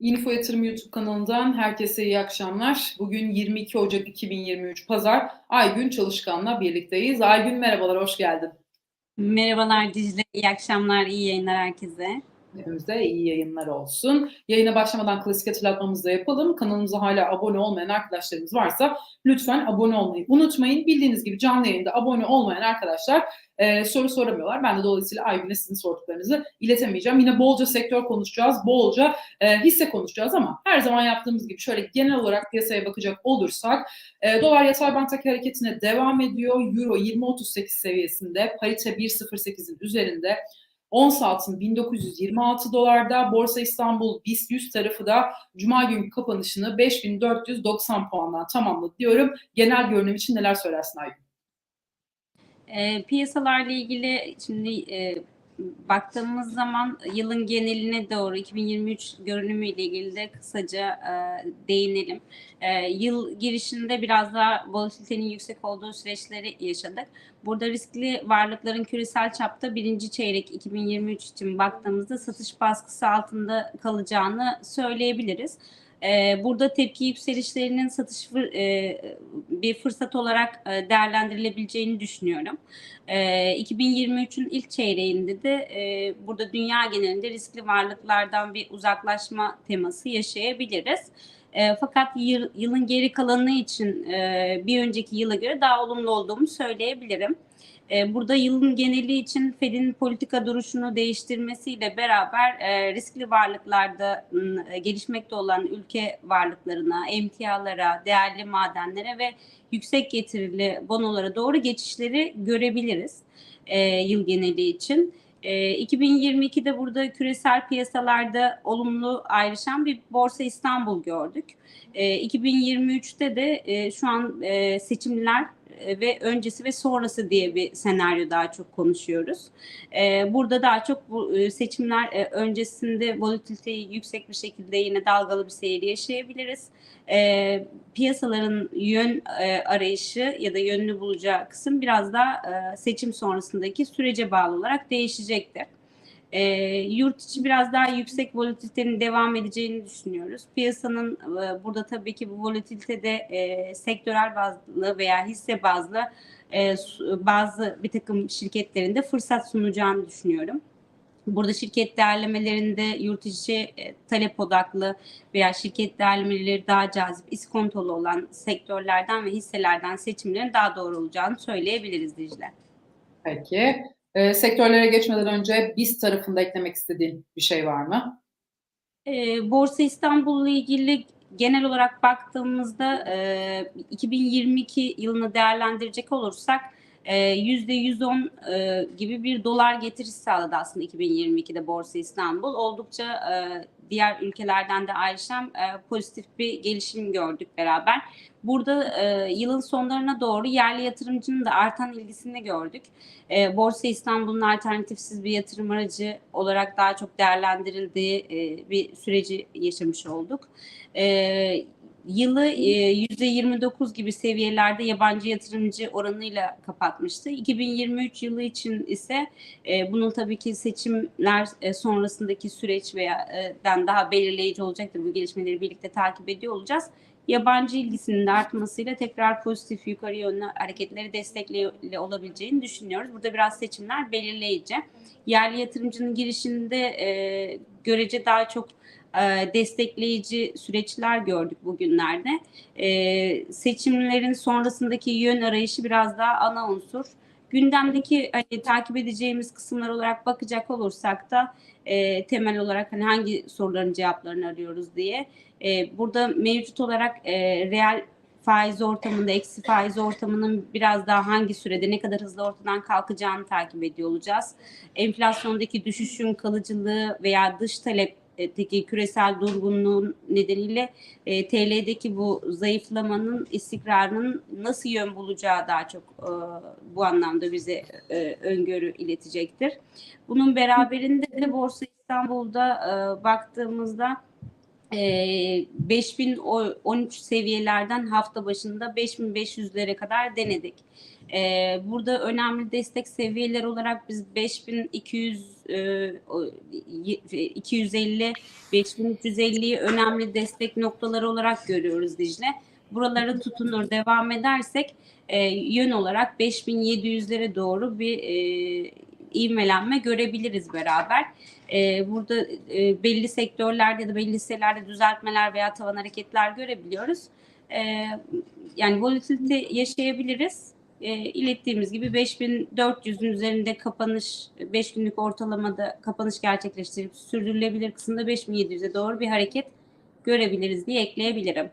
Info Yatırım YouTube kanalından herkese iyi akşamlar. Bugün 22 Ocak 2023 Pazar. Aygün Çalışkan'la birlikteyiz. Aygün merhabalar, hoş geldin. Merhabalar Dicle, iyi akşamlar, iyi yayınlar herkese. Hepimize iyi yayınlar olsun. Yayına başlamadan klasik hatırlatmamızı da yapalım. Kanalımıza hala abone olmayan arkadaşlarımız varsa lütfen abone olmayı unutmayın. Bildiğiniz gibi canlı yayında abone olmayan arkadaşlar e, soru soramıyorlar. Ben de dolayısıyla Aygün'e sizin sorduklarınızı iletemeyeceğim. Yine bolca sektör konuşacağız, bolca e, hisse konuşacağız ama her zaman yaptığımız gibi şöyle genel olarak piyasaya bakacak olursak e, dolar yatay banttaki hareketine devam ediyor. Euro 20.38 seviyesinde, parite 1.08'in üzerinde. Ons altın 1926 dolarda, Borsa İstanbul BIST 100 tarafı da Cuma günkü kapanışını 5490 puandan tamamladı diyorum. Genel görünüm için neler söylersin Aygün? E, piyasalarla ilgili şimdi e, baktığımız zaman yılın geneline doğru 2023 görünümüyle ilgili de kısaca e, değinelim. E, yıl girişinde biraz daha volatilitenin yüksek olduğu süreçleri yaşadık. Burada riskli varlıkların küresel çapta birinci çeyrek 2023 için baktığımızda satış baskısı altında kalacağını söyleyebiliriz. Ee, burada tepki yükselişlerinin satış e, bir fırsat olarak e, değerlendirilebileceğini düşünüyorum. 2023'ün ee, ilk çeyreğinde de e, burada dünya genelinde riskli varlıklardan bir uzaklaşma teması yaşayabiliriz. Fakat yılın geri kalanı için bir önceki yıla göre daha olumlu olduğumu söyleyebilirim. E, burada yılın geneli için Fed'in politika duruşunu değiştirmesiyle beraber e, riskli varlıklarda e, gelişmekte olan ülke varlıklarına, emtialara, değerli madenlere ve yüksek getirili bonolara doğru geçişleri görebiliriz yıl geneli için. 2022'de burada küresel piyasalarda olumlu ayrışan bir Borsa İstanbul gördük. 2023'te de şu an seçimler e, ve öncesi ve sonrası diye bir senaryo daha çok konuşuyoruz. E, burada daha çok bu e, seçimler öncesinde volatiliteyi yüksek bir şekilde yine dalgalı bir seyir yaşayabiliriz. Piyasaların yön arayışı ya da yönünü bulacağı kısım biraz da seçim sonrasındaki sürece bağlı olarak değişecektir. E, yurt içi biraz daha yüksek volatilitenin devam edeceğini düşünüyoruz. Piyasanın e, burada tabii ki bu volatilitede e, sektörel bazlı veya hisse bazlı e, bazı bir takım şirketlerinde fırsat sunacağını düşünüyorum. Burada şirket değerlemelerinde yurt içi e, talep odaklı veya şirket değerlemeleri daha cazip, iskontolu olan sektörlerden ve hisselerden seçimlerin daha doğru olacağını söyleyebiliriz Dicle. Peki. E, sektörlere geçmeden önce biz tarafında eklemek istediğin bir şey var mı? E, Borsa İstanbul'la ilgili genel olarak baktığımızda e, 2022 yılını değerlendirecek olursak %110 e, e, gibi bir dolar getirisi sağladı aslında 2022'de Borsa İstanbul. Oldukça e, diğer ülkelerden de ayrışan pozitif bir gelişim gördük beraber. Burada yılın sonlarına doğru yerli yatırımcının da artan ilgisini gördük. Borsa İstanbul'un alternatifsiz bir yatırım aracı olarak daha çok değerlendirildiği bir süreci yaşamış olduk yılı %29 e, gibi seviyelerde yabancı yatırımcı oranıyla kapatmıştı. 2023 yılı için ise e, bunun tabii ki seçimler e, sonrasındaki süreç veya daha belirleyici olacaktır. Bu gelişmeleri birlikte takip ediyor olacağız. Yabancı ilgisinin de artmasıyla tekrar pozitif yukarı yönlü hareketleri destekli olabileceğini düşünüyoruz. Burada biraz seçimler belirleyici. Yerli yatırımcının girişinde görece daha çok e, destekleyici süreçler gördük bugünlerde. E, seçimlerin sonrasındaki yön arayışı biraz daha ana unsur. Gündemdeki hani, takip edeceğimiz kısımlar olarak bakacak olursak da e, temel olarak hani hangi soruların cevaplarını arıyoruz diye. E, burada mevcut olarak e, reel faiz ortamında, eksi faiz ortamının biraz daha hangi sürede ne kadar hızlı ortadan kalkacağını takip ediyor olacağız. Enflasyondaki düşüşün kalıcılığı veya dış talep teki küresel durgunluğun nedeniyle e, TL'deki bu zayıflamanın istikrarının nasıl yön bulacağı daha çok e, bu anlamda bize e, öngörü iletecektir. Bunun beraberinde de Borsa İstanbul'da e, baktığımızda e, 5013 seviyelerden hafta başında 5500'lere kadar denedik. Burada önemli destek seviyeleri olarak biz 5200 e, o, y- 250 5350'yi önemli destek noktaları olarak görüyoruz Dicle. Buraları tutunur devam edersek yön olarak 5700'lere doğru bir ivmelenme görebiliriz beraber. E, burada e, belli sektörlerde ya da belli hisselerde düzeltmeler veya tavan hareketler görebiliyoruz. E, yani volatilite yaşayabiliriz. E, ilettiğimiz gibi 5400'ün üzerinde kapanış 5 günlük ortalamada kapanış gerçekleştirip sürdürülebilir kısımda 5700'e doğru bir hareket görebiliriz diye ekleyebilirim.